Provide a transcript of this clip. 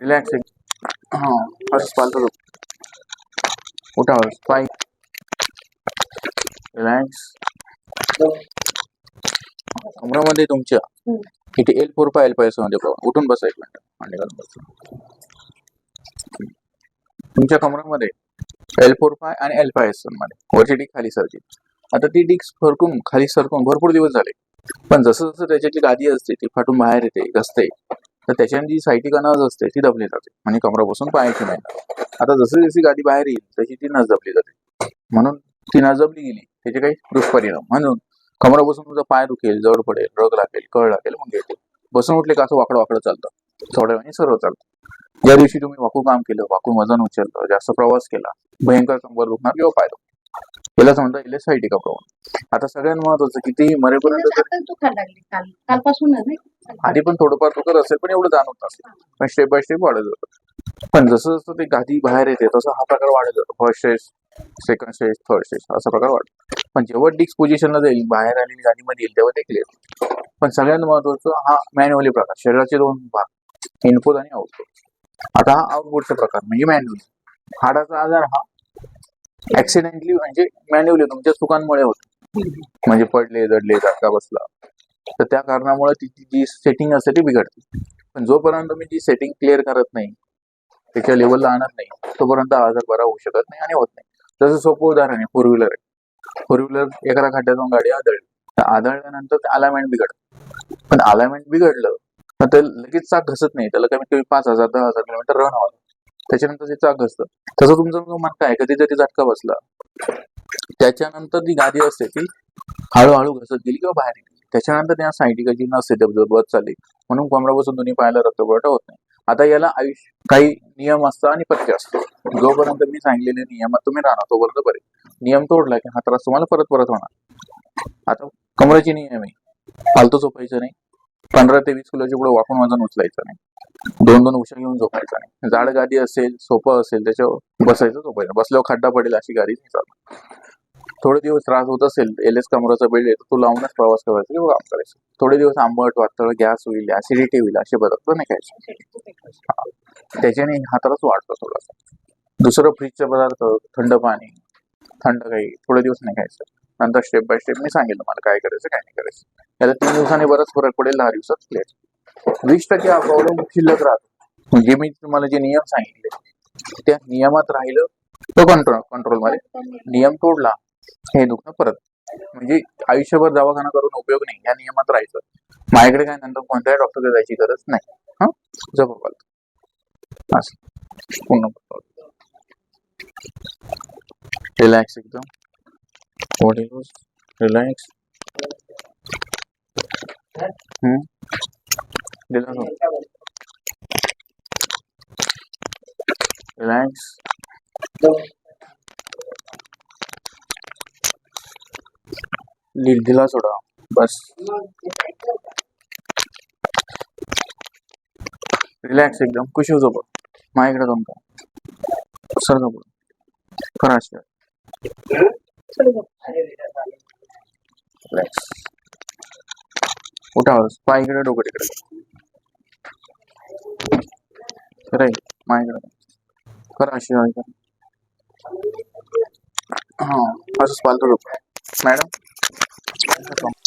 Relax हा असं चालतं उठावर रिलॅक्स कमरामध्ये तुमच्या इथे एल फोर फाय एल पायमध्ये बघा उठून बसा एक मिनिट. मांडी घालून बसा. तुमच्या कमरामध्ये एल फोर फाय आणि एल पायमध्ये. वरची डिक खाली सरची आता ती डिक्स फरकून खाली सरकून भरपूर दिवस झाले. पण जसं जसं त्याच्यातली गादी असते ती फाटून बाहेर येते घसते. तर त्याच्याने जी सायटिका नज असते ती दबली जाते. आणि कमरापासून पायाची नाही. आता जशी जशी गादी बाहेर येईल तशी ती नस दबली जाते. म्हणून ती नस दबली गेली त्याचे काही दुष्परिणाम. म्हणून कमरापासून तुझा पाय दुखेल जड पडेल रग लागेल कळ लागेल मग येते. बसून उठले का असं वाकडं वाकडं चालतं. थोड्या वेळाने सर्व चालतं. ज्या दिवशी तुम्ही वाकू काम केलं वाकून वजन उचललं जास्त प्रवास केला भयंकर कंबर दुखणार किंवा पाय दुखणार. यालाच म्हणतात इले सायटिका आता सगळ्यात महत्वाचं किती मरेपर्यंत दुखायला लागली कालपासून आधी पण थोडंफार दुखत असेल पण एवढं जाणवत नसेल पण स्टेप बाय स्टेप वाढत जातं. पण जसं जसं ते गादी बाहेर येते तसं हा प्रकार वाढत जातो. First stage second stage third stage असा प्रकार वाढतो. पण जेव्हा डिक्स पोझिशनला जाईल बाहेर आलेली गादीमध्ये येईल तेव्हा ते क्लिअर पण सगळ्यात महत्वाचं हा मॅन्युअली प्रकार शरीराचे दोन भाग इनपुट आणि आउटपुट आता हा आउटपुटचा प्रकार म्हणजे मॅन्युअली हाडाचा आजार हा ऍक्सिडेंटली म्हणजे मॅन्युअली तुमच्या चुकांमुळे होतो. म्हणजे पडले जडले धक्का बसला. तर त्या कारणामुळे तिची जी सेटिंग असते ती बिघडते. पण जोपर्यंत तुम्ही जी सेटिंग क्लिअर करत नाही त्याच्या लेवलला आणत नाही तोपर्यंत आजार बरा होऊ शकत नाही आणि होत नाही. तसं सोपं उदाहरण आहे फोर व्हीलर आहे. फोर व्हीलर एखाद्या खड्ड्यातून गाडी आदळली. तर आदळल्यानंतर ते अलायमेंट बिघडतं. पण अलायमेंट बिघडलं तर ते लगेच चाक घसत नाही. त्याला कमीत कमी पाच हजार दहा हजार किलोमीटर रन व्हावं त्याच्यानंतर ते चाक घसतं. तसं तुमचं जो म्हणता आहे कधी जरी झटका बसला त्याच्यानंतर जी गादी असते ती हळूहळू घसत गेली किंवा बाहेर गेली त्याच्यानंतर त्या सायटिकाची नसते दबदबत चालली. म्हणून कमरापासून दोन्ही पायाला रक्तपुरवठा होत नाही. आता याला आयुष्य काही नियम असतात आणि पथ्य असतो जोपर्यंत मी सांगलेले नियमात तुम्ही राहणार तोपर्यंत बरे. नियम तोडला की हा त्रास तुम्हाला परत परत होणार. आता कमराचे नियम आहे. फालतू झोपायचं नाही. पंधरा ते वीस किलोच्या पुढे वाकून वजन उचलायचं नाही. दोन दोन उशा घेऊन झोपायचं नाही. जाड गादी असेल सोपं असेल त्याच्यावर बसायचं झोपायचं. बसल्यावर खड्डा पडेल अशी गाडी नाही चालत. थोडे दिवस त्रास होत असेल एल एस कमराचा बेल्ट येतो तो लावूनच प्रवास करायचा किंवा काम करायचं. थोडे दिवस आंबट वातळ गॅस होईल ऍसिडिटी होईल असे पदार्थ नाही खायचे. त्याच्याने हा त्रास वाढतो थोडासा. दुसरं फ्रीजचे पदार्थ थंड पाणी थंड काही थोडे दिवस नाही खायचं. नंतर स्टेप बाय स्टेप मी सांगेल तुम्हाला काय करायचं काय नाही करायचं. याला तीन दिवसांनी बराच फरक पडेल दहा दिवसात क्लिअर वीस टक्के हा प्रॉब्लेम शिल्लक राहतो. म्हणजे मी तुम्हाला जे नियम सांगितले त्या नियमात राहिलं तो कंट्रोल कंट्रोलमध्ये नियम तोडला हे दुखणं परत. म्हणजे आयुष्यभर दवाखाना करून उपयोग नाही या नियमात राहायचं. माझ्याकडे काय नंतर कोणत्याही डॉक्टरकडे जायची गरज नाही. हा? जबाब असं. पूर्ण रिलॅक्स एकदम. बॉडी रिलॅक्स रिलॅक्स रिलॅक्स दिला सोडा. बस. रिलॅक्स एकदम. खुशी होतो बघ माझ्याकडे जाऊन का सर बघ खरा करा रिलॅक्स उठा पाय इकडे डोकं तिकडे खरं आहे. माझ्याकडे करा शिवाय हा. असंच पालतो डोकं मॅडम? from